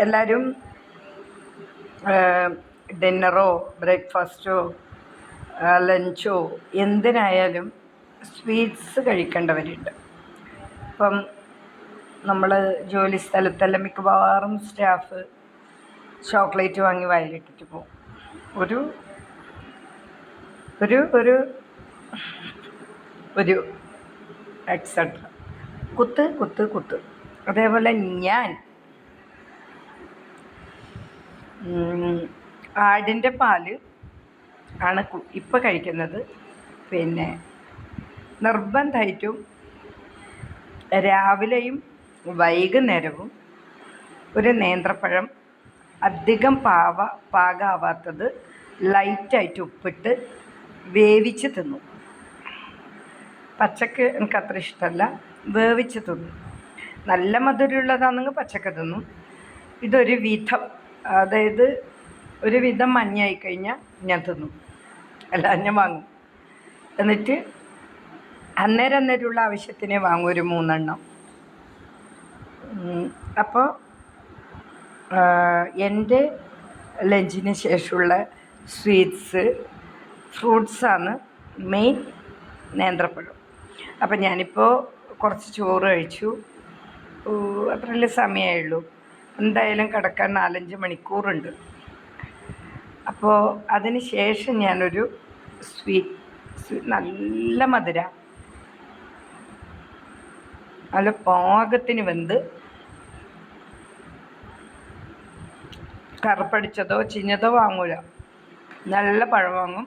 എല്ലാവരും ഡിന്നറോ ബ്രേക്ക്ഫാസ്റ്റോ ലഞ്ചോ എന്തിനായാലും സ്വീറ്റ്സ് കഴിക്കേണ്ടവരുണ്ട്. ഇപ്പം നമ്മൾ ജോലി സ്ഥലത്തെല്ലാം മിക്കവാറും സ്റ്റാഫ് ചോക്ലേറ്റ് വാങ്ങി വയലിട്ടിട്ട് പോകും. ഒരു ഒരു ഒരു ഒരു എക്സെട്ര കുത്ത് കുത്ത് കുത്ത്. അതേപോലെ ഞാൻ ആടിന്റെ പാൽ ആണ് ഇപ്പം കഴിക്കുന്നത്. പിന്നെ നിർബന്ധമായിട്ടും രാവിലെയും വൈകുന്നേരവും ഒരു നേന്ത്രപ്പഴം അധികം പാവ പാകാവാത്തത് ലൈറ്റായിട്ട് ഉപ്പിട്ട് വേവിച്ച് തിന്നു. പച്ചക്ക് എനിക്ക് അത്ര ഇഷ്ടമല്ല വേവിച്ച് തിന്നു. നല്ല മധുരമുള്ളതാണെങ്കിൽ പച്ചക്ക് തിന്നു. ഇതൊരു വിധം അതായത് ഒരു വിധം മഞ്ഞായി കഴിഞ്ഞാൽ ഞാൻ തിന്നു. അല്ല ഞാൻ വാങ്ങും. എന്നിട്ട് അന്നേരം അന്നേരമുള്ള ആവശ്യത്തിനെ വാങ്ങും ഒരു മൂന്നെണ്ണം. അപ്പോൾ എന്റെ ലഞ്ചിന് ശേഷമുള്ള സ്വീറ്റ്സ് ഫ്രൂട്ട്സാണ് മെയിൻ നേന്ത്രപ്പഴം. അപ്പം ഞാനിപ്പോൾ കുറച്ച് ചോറ് കഴിച്ചു. അത്രയല്ലേ സമയമേ സമയമായുള്ളൂ. എന്തായാലും കിടക്കാൻ നാലഞ്ച് മണിക്കൂറുണ്ട്. അപ്പോൾ അതിന് ശേഷം ഞാനൊരു സ്വീറ്റ് സ്വീ- നല്ല മധുര. നല്ല പാകത്തിന് വെന്ത് കറുപ്പടിച്ചതോ ചിഞ്ഞതോ വാങ്ങൂല. നല്ല പഴം വാങ്ങും.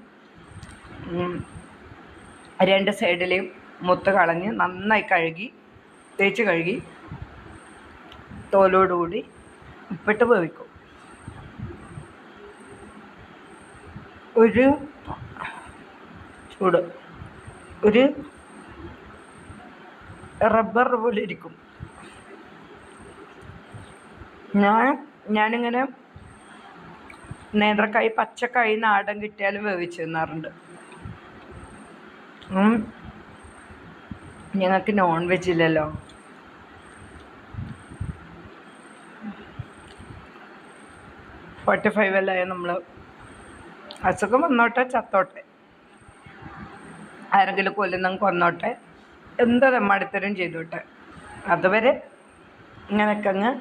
രണ്ട് സൈഡിലെയും മുത്ത് കളഞ്ഞ് നന്നായി കഴുകി തേച്ച് കഴുകി തോലോടുകൂടി ഉപ്പിട്ട് വേവിക്കും ഒരു ചൂട്. ഒരു റബ്ബർ പോലെ ഇരിക്കും. ഞാൻ ഞാനിങ്ങനെ നേന്ത്രക്കായി പച്ചക്കായി നാടൻ കിട്ടിയാലും വേവിച്ച് തിന്നാറുണ്ട്. ഞങ്ങൾക്ക് നോൺ വെജ് ഇല്ലല്ലോ. ഫോർട്ടി ഫൈവ് അല്ലേ നമ്മൾ അസുഖം വന്നോട്ടെ ചത്തോട്ടെ. ആരെങ്കിലും കൊല്ലുന്ന കൊന്നോട്ടെ. എന്ത് തെമ്മാടിത്തരം ചെയ്തോട്ടെ. അതുവരെ ഇങ്ങനെയൊക്കെ അങ്ങ്